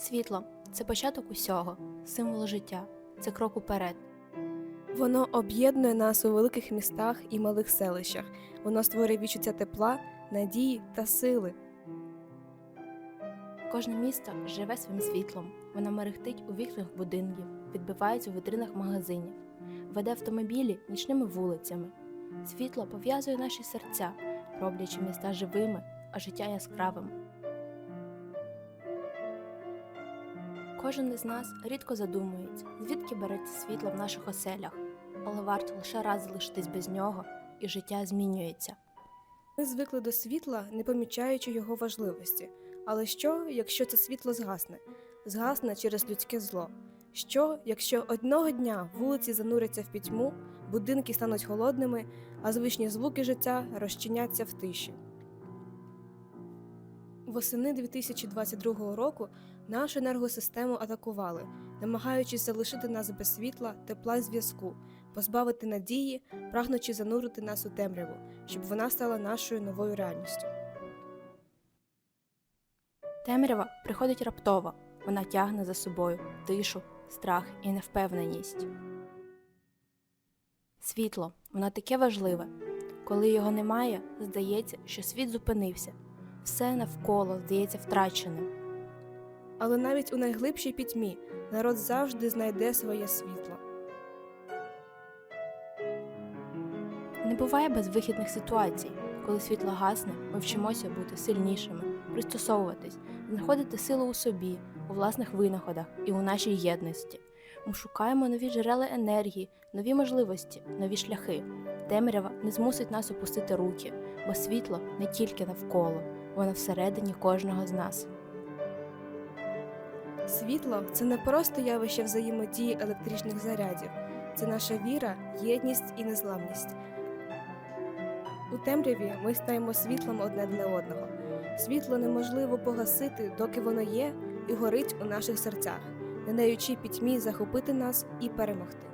Світло це початок усього, символ життя, це крок уперед. Воно об'єднує нас у великих містах і малих селищах. Воно створює відчуття тепла, надії та сили. Кожне місто живе своїм світлом. Воно мерехтить у вікнах будинків, відбивається у вітринах магазинів, веде автомобілі нічними вулицями. Світло пов'язує наші серця, роблячи міста живими, а життя яскравим. Кожен із нас рідко задумується, звідки береться світло в наших оселях, але варто лише раз залишитись без нього, і життя змінюється. Ми звикли до світла, не помічаючи його важливості. Але що, якщо це світло згасне? Згасне через людське зло. Що, якщо одного дня вулиці зануряться в пітьму, будинки стануть холодними, а звичні звуки життя розчиняться в тиші? Восени 2022 року нашу енергосистему атакували, намагаючись залишити нас без світла, тепла й зв'язку, позбавити надії, прагнучи занурити нас у темряву, щоб вона стала нашою новою реальністю. Темрява приходить раптово, вона тягне за собою тишу, страх і невпевненість. Світло, воно таке важливе. Коли його немає, здається, що світ зупинився, все навколо здається втраченим. Але навіть у найглибшій пітьмі народ завжди знайде своє світло. Не буває безвихідних ситуацій. Коли світло гасне, ми вчимося бути сильнішими, пристосовуватись, знаходити силу у собі, у власних винаходах і у нашій єдності. Ми шукаємо нові джерела енергії, нові можливості, нові шляхи. Темрява не змусить нас опустити руки, бо світло не тільки навколо, воно всередині кожного з нас. Світло це не просто явище взаємодії електричних зарядів, це наша віра, єдність і незламність. У темряві ми стаємо світлом одне для одного. Світло неможливо погасити, доки воно є і горить у наших серцях, не даючи пітьмі захопити нас і перемогти.